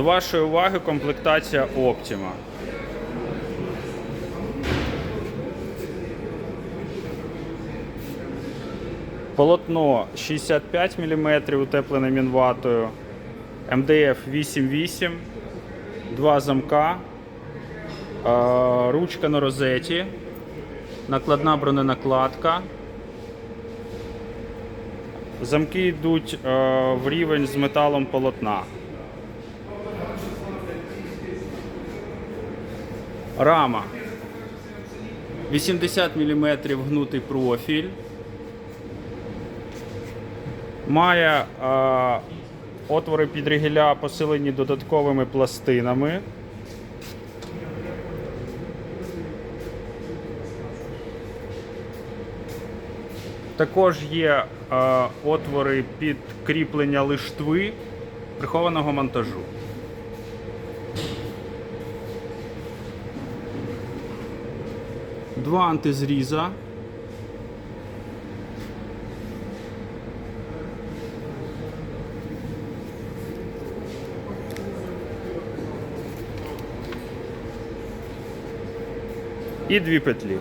До вашої уваги комплектація Optima. Полотно 65 мм, утеплене мінватою. МДФ 8.8, два замка, е, ручка на розеті, накладна броненакладка. Замки йдуть е, в рівень з металом полотна. Рама. 80 мм гнутий профіль. Має е, отвори під ригеля посилені додатковими пластинами. Також є е, отвори під кріплення лиштви прихованого монтажу. Два антизріза. І дві петлі.